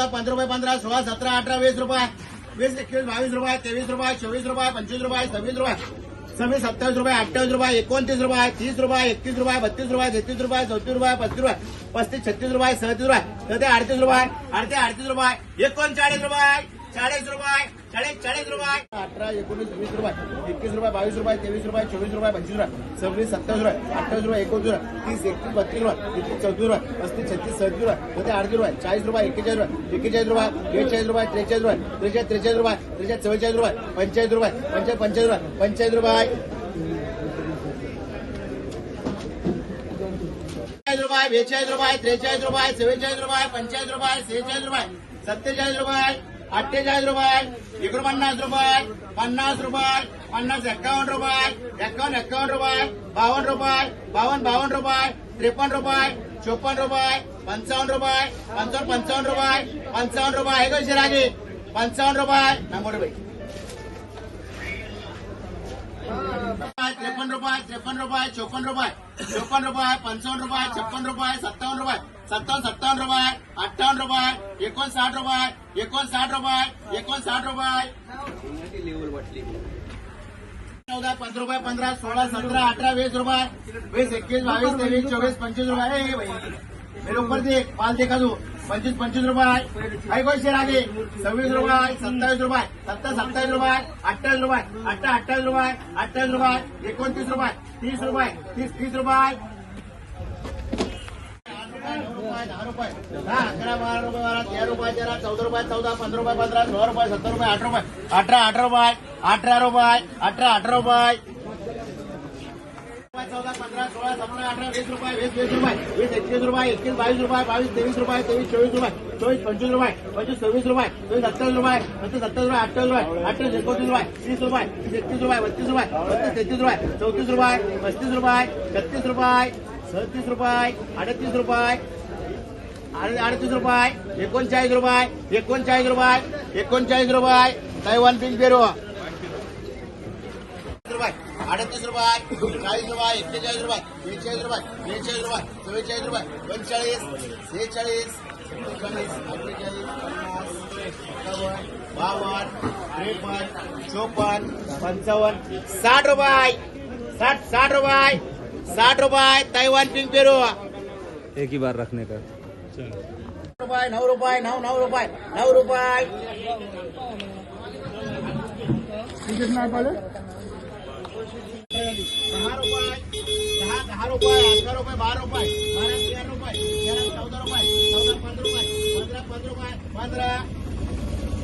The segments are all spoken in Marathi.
चौदा पंधरा रुपये पंधरा सोळा सतरा अठरा वीस रुपये वीस एकवीस बावीस रुपये तेवीस रुपये चोवीस रुपये पंचवीस रुपये सव्वीस रुपये सव्वीस सत्तावीस रुपये अठ्ठावीस रुपये एकोणतीस रुपये तीस रुपये एकतीस रुपये बत्तीस रुपये तेहतीस रुपये चौतीस रुपये पस्तीस रुपये पस्तीस छत्तीस रुपये सदतीस रुपये सध्या अडतीस रुपये अडते अडतीस रुपये एकोणचाळीस रुपये चाळीस रुपये चाळीस चाळीस रुपये अठरा एकोणीस वीस रुपये एकवीस रुपये बावीस रुपये तेवीस रुपये चोवीस रुपये पंचवीस रुपये सव्वीस सत्तावीस रुपये अठ्ठावीस रुपये एकोणतीस रुपये तीस एकतीस बत्तीस रुपये एकतीस चौतीस रुपये पस्तीस छत्तीस सदतीस रुपये मध्ये अडतीस रुपये चाळीस रुपये एक्केचाळीस रुपये एक्केचाळीस रुपये बेचाळीस रुपये त्रेचाळीस रुपये त्रेचाळीस त्रेचाळीस रुपये त्रेचाळीस चव्वेचाळीस रुपये पंचाळीस रुपये पंचाळीस पंचाळीस रुपये पंचाळीस रुपये रुपये बेचाळीस रुपये त्रेचाळीस रुपये चव्वेचाळीस रुपये पंचाळीस रुपये सेहेचाळीस रुपये सत्तेचाळीस रुपये. अठ्ठेचाळीस रुपये एकोणपन्नास रुपये पन्नास रुपये पन्नास एक्कावन्न रुपये एक्कावन्न एक्कावन्न रुपये बावन्न रुपये बावन्न बावन्न रुपये त्रेपन्न रुपये चोपन्न रुपये पंचावन्न रुपये पंचावन्न पंचावन्न रुपये पंचावन्न रुपये आहे का शिरागे पंचावन्न रुपये. नंबर रुपये त्रेपन्न रुपये त्रेपन्न रुपये चौपन्न रुपये चौपन्न रुपये पंचावन्न रुपये छप्पन रुपये सत्तावन्न रुपये सत्तावन्न सत्तावन्न रुपये अठ्ठावन्न रुपये एकोणसाठ रुपये एकोणसाठ रुपये एकोणसाठ रुपये. चौदा पंधरा रुपये पंधरा सोळा सतरा अठरा वीस रुपये वीस एकवीस बावीस तेवीस चोवीस पंचवीस रुपये. मेरे ऊपर देख पाल देखा तू पंचवीस पंचवीस रुपये. काही गोष्टी सव्वीस रुपये सत्तावीस रुपये. सत्ता सत्तावीस रुपये. अठ्ठावीस रुपये. अठ्ठा अठ्ठावीस रुपये. अठ्ठावीस रुपये. एकोणतीस रुपये. तीस रुपये. तीस तीस रुपये. रुपये दहा रुपये. दहा अकरा बारा रुपये बारा तेरा रुपये तेरा चौदा रुपये चौदा पंधरा रुपये पंधरा सोळा रुपये सत्तर रुपये अठरा रुपये. अठरा अठरा रुपये. अठरा रुपये. अठरा अठरा रुपये. चौदा पंधरा सोळा सतरा अठरा वीस रुपये वीस वीस रुपये वीस एकवीस रुपये एकवीस बावीस रुपये बावीस तेवीस रुपये तेवीस चोवीस रुपये चोवीस पंचवीस रुपये पंचवीस सव्वीस रुपये चोवीस सत्तावीस रुपये पंचवीस सत्तावीस रुपये अठ्ठावीस रुपये अठ्ठावीस एकोणतीस रुपये तीस रुपये तीस एकतीस रुपये बत्तीस रुपये बत्तीस तेहतीस रुपये चौतीस रुपये पस्तीस रुपये छत्तीस रुपये सदतीस रुपये अडतीस रुपये अडतीस रुपये एकोणचाळीस रुपये एकोणचाळीस रुपये एकोणचाळीस रुपये तैवान बिल बेरो रुपये. अडतीस रुपये. चाळीस रुपये. एक्केचाळीस रुपये. बेचाळीस रुपये. बेचाळीस रुपये. चव्वेचाळीस रुपये. पंचेचाळीस. सेहेचाळीस. सत्तेचाळीस अठ्ठेचाळीस. पन्नास. एकावन्न बावन्न. त्रेपन्न. चोपन्न. पंचावन्न. साठ रुपये. साठ साठ रुपये. साठ रुपये तैवान पिंक पेरू. एक ही बार रखने का। रुपये नऊ रुपये नऊ नऊ रुपये नऊ रुपये. दहा रुपये दहा दहा रुपये अकरा रुपये बारा रुपये बारा तेरा रुपये तेरा चौदा रुपये चौदा पंधरा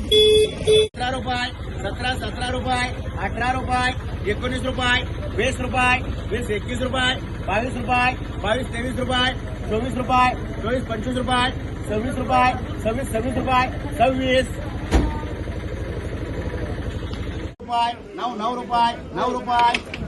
अठरा रुपये सतरा सतरा रुपये अठरा रुपये एकोणीस रुपये वीस रुपये वीस एकवीस रुपये बावीस रुपये बावीस तेवीस रुपये चोवीस रुपये चोवीस पंचवीस रुपये सव्वीस रुपये सव्वीस सव्वीस रुपये सव्वीस रुपये नऊ नऊ रुपये नऊ रुपये